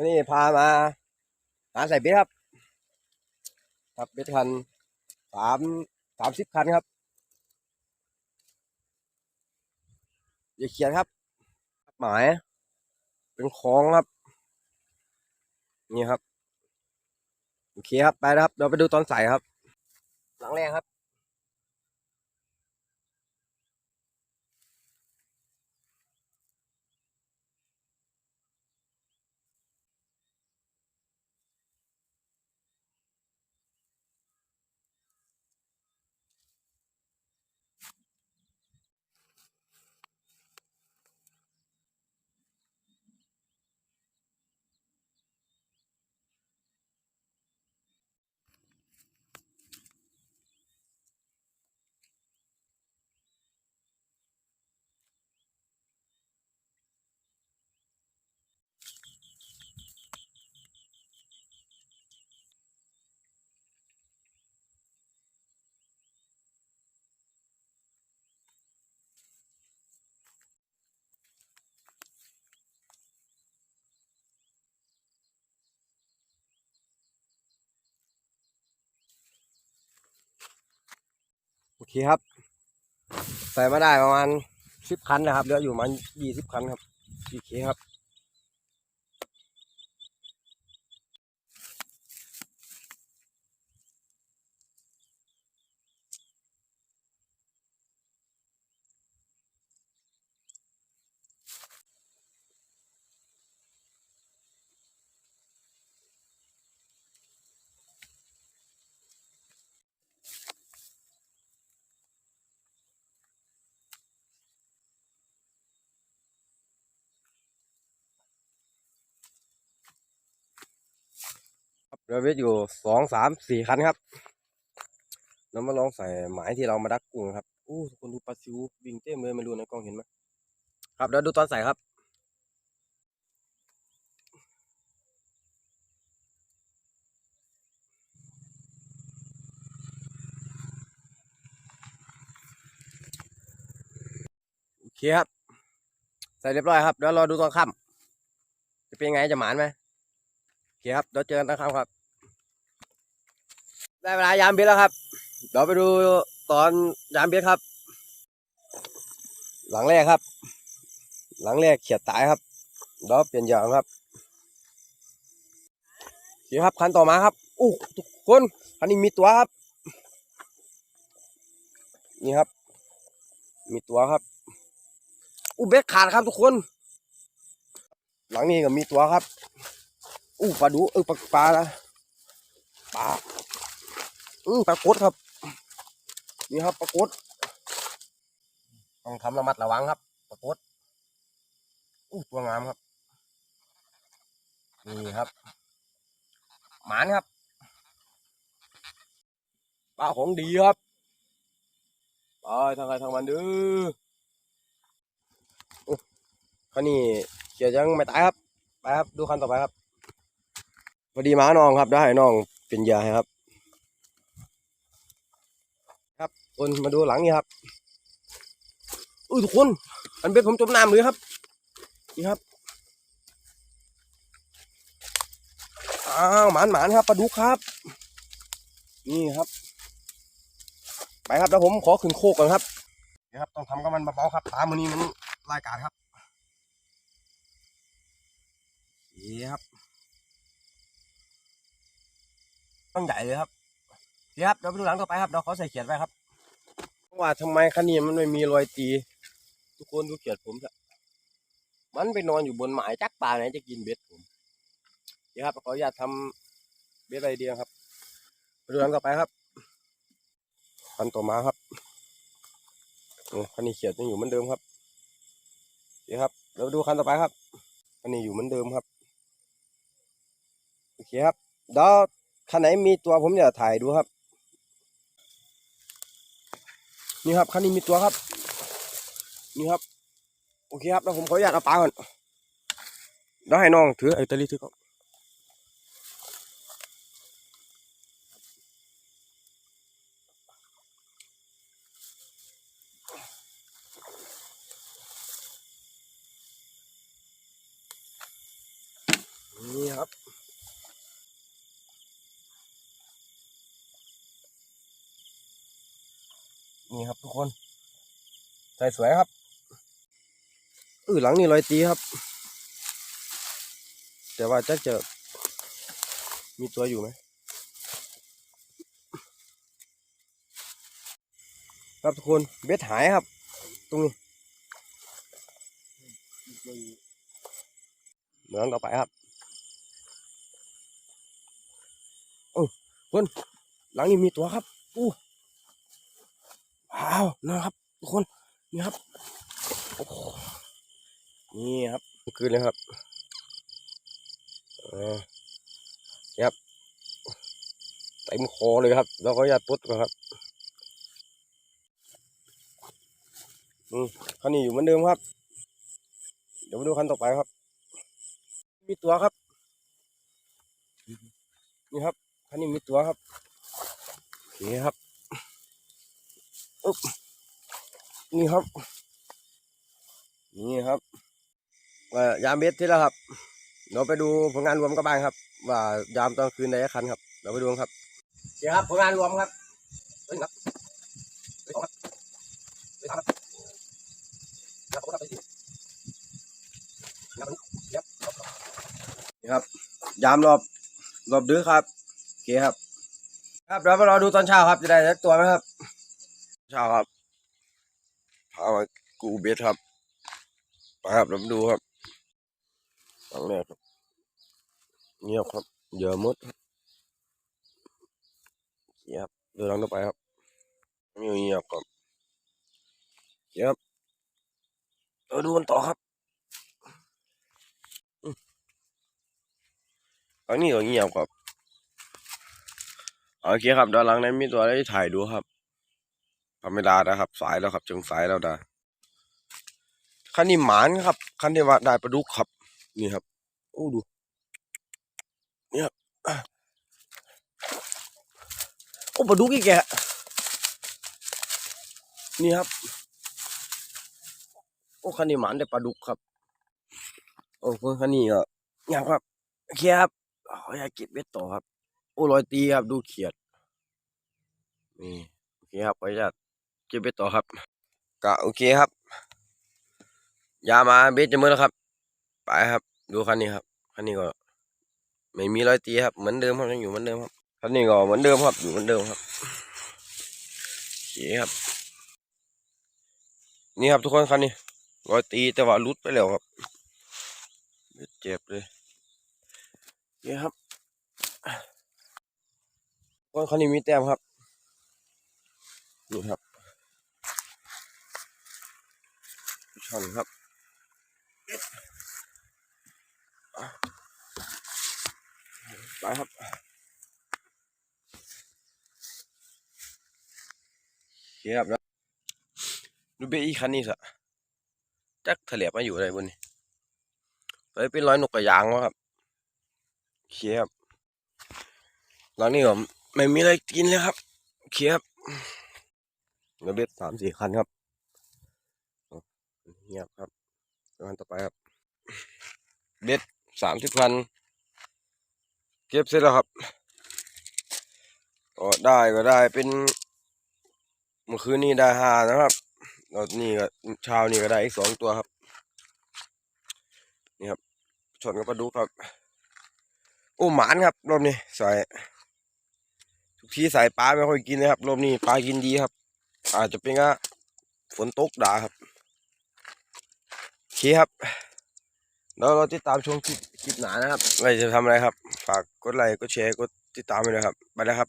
วันนี้พามา หาใส่เบ็ดครับ ครับเบ็ดคันสามสามสิบคันครับ อย่าเขียนครับ หมาย เป็นคลองครับ นี่ครับ โอเคครับ ไปแล้วครับเดี๋ยวไปดูตอนใส่ครับ หลังแรกครับ โอเคครับ ใส่มาได้ประมาณสิบคันนะครับเหลืออยู่ประมาณยี่สิบคันครับโอเคครับ เรือเวทอยู่สองสามสี่คันครับเรามาลองใส่หมายที่เรามาดักกุ้งครับอู้ทุกคนดูปลาซิววิ่งเต็มเลยไม่รู้ในกล้องเห็นไหมครับเดี๋ยวดูตอนใส่ครับโอเคครับ ใส่เรียบร้อยครับ เดี๋ยวรอดูตอนค่ำจะเป็นไงจะหมานไหมโอเคครับเดี๋ยวเจอกันตอนค่ำครับ ได้เวลายามเบ็ดแล้วครับ เดี๋ยวไปดูตอนยามเบ็ดครับ หลังแรกครับ หลังแรกเขียดตายครับเดี๋ยวเปลี่ยนยางครับโอเคครับคันต่อมาครับอู้ทุกคนคันนี้มีตัวครับ นี่ครับ มีตัวครับอู้เบ็ดขาดครับทุกคน หลังนี้ก็มีตัวครับอู้ปลาดูเออปลาปลาละปลา อืมปลากดครับ นี่ครับปลากดต้องทำระมัดระวังครับปลากดอู้ตัวงามครับ นี่ครับ หมานครับปลาของดีครับไปทางใครทางมันด้ออุ๊ยคันนี้เขียยังไม่ตายครับ ไปครับ ดูคันต่อไปครับพอดีหมาน้องครับ ได้น้องเป็นยื่อให้ครับ คนมาดูหลังนี่ครับอุ้ยทุกคนอันเป็นผมจมน้ำเลยครับนี่ครับอ้าวหมานหมานครับปลาดุกครับ นี่ครับ ไปครับแล้วผมขอขึ้นโคกก่อนครับนี่ครับต้องทำกับมันเบาๆครับตามมันนี้มันรายการครับนี่ครับต้องใหญ่เลยครับนี่ครับเดี๋ยวไปดูหลังต่อไปครับเดี๋ยวขอใส่เขียดไว้ครับ ว่าทำไมคันนี้มันไม่มีรอยตี ทุกคนดูเขียดผมเถอะมันไปนอนอยู่บนหมายจักปลาไหนจะกินเบ็ดผมเดี๋ยวครับขออนุญาตทำเบ็ดอะไรเดียวครับเรืองต่อไปครับคันต่อมาครับคันนี้เขียดยังอยู่เหมือนเดิมครับเดี๋ยวครับเราดูคันต่อไปครับคันนี้อยู่เหมือนเดิมครับโอเคครับเดี๋ยวคันไหนมีตัวผมจะถ่ายดูครับ นี่ครับคันนี้มีตัวครับ นี่ครับ โอเคครับแล้วผมขออนุญาตเอาปลาก่อนเดี๋ยวให้น้องถือไอ้ตะลีถือก่อนนี่ครับ นี่ครับ ทุกคนใส่สวยครับเออหลังนี่รอยตีครับ แต่ว่าจะจะมีตัวอยู่ไหมครับทุกคนเบ็ดหายครับ ตรงนี้เดี๋ยวต่อไปครับโอ้คนหลังนี้มีตัวครับอู้ว้าวนะครับทุกคน นี่ครับโอ้โหนี่ครับคืนเลยครับเออครับเต็มคอเลยครับแล้วก็ยัดปุ๊ดก่อนครับอืมคันนี้อยู่เหมือนเดิมครับ เดี๋ยวมาดูคันต่อไปครับ มีตัวครับ นี่ครับคันนี้มีตัวครับโอเคครับอุ๊บ นี่ครับ นี่ครับเอ่อยามเบสที่แล้วครับ เราไปดูผลงานรวมกันบ้างครับ ว่ายามตอนคืนได้กี่คันครับ เราไปดูกันครับเดี๋ยวครับผลงานรวมครับเฮ้ยครับเฮ้ยสองครับเฮ้ยสามครับครับผมครับไปสี่ครับครับนี่ครับ ยามรอบรอบดึกครับโอเคครับ ครับเดี๋ยวมารอดูตอนเช้าครับจะได้สักตัวไหมครับ เช้าครับ พามากูเบสครับไปครับเรามาดูครับครั้งแรกครับเงียบครับเยอะมดครับเงียบเดินทางต่อไปครับเงียบเงียบครับเงียบเราดูกันต่อครับอืมครั้งนี้ก็เงียบครับโอเคครับด้านหลังนั้นมีตัวอะได้ถ่ายดูครับ รรมดานะครับ สายแล้วครับจึงสายแล้วนะคันนี้หมานครับ คันที่ว่าได้ปลาดุกครับ นี่ครับโอ้ดูเนี่ยครับโอ้ปลาดุกอีกแกะนี่ครับ โอ้คันนี้หมานได้ปลาดุกครับ โอ้คันนี้ก็งามครับโอเคครับขออยากเก็บเบ็ดต่อครับ โอ้รอยตีครับ ดูเขียด นี่ โอเคครับขออนุญาต เก็บเบ็ดต่อครับก็โอเคครับ ยามาเบ็ดจะมือแล้วครับ ไปครับ ดูคันนี้ครับ คันนี้ก็ ไม่มีรอยตีครับ เหมือนเดิมครับยังอยู่เหมือนเดิมครับ คันนี้ก็เหมือนเดิมครับ อยู่เหมือนเดิมครับโอเคครับ นี่ครับทุกคนคันนี้รอยตีแต่ว่ารุดไปแล้วครับ เจ็บเลยนี่ครับคนคันนี้มีแต้มครับนี่ครับ ช่องครับไปครับเขียบแล้วดูเบอีคันนี้สะจักทะเลมาอยู่อะไรบนนี้ไปเป็นร้อยนกกระยางวะครับเขียบหลังนี้ผมไม่มีอะไรกินเลยครับเขียบระเบ็ดสามสี่คันครับ เงียบครับคันต่อไปครับ เบ็ดสามสิบคัน เก็บเสร็จแล้วครับก็ได้ก็ได้เป็นเมื่อคืนนี้ได้ห้านะครับแล้วนี่ก็เช้านี่ก็ได้อีกสองตัวครับ นี่ครับ ชนกับปลาดุกครับโอ้หมานครับรอบนี้ใส่ทุกทีใส่ปลาไม่ค่อยกินเลยครับรอบนี้ปลากินดีครับ อาจจะเป็นว่าฝนตกด่าครับ โอเครับเราเราติดตามชมคลิปคลิปหนานะครับไม่จะทำอะไรครับ ฝากกดไลค์กดแชร์กดติดตามไปเลยครับไปแล้วครับ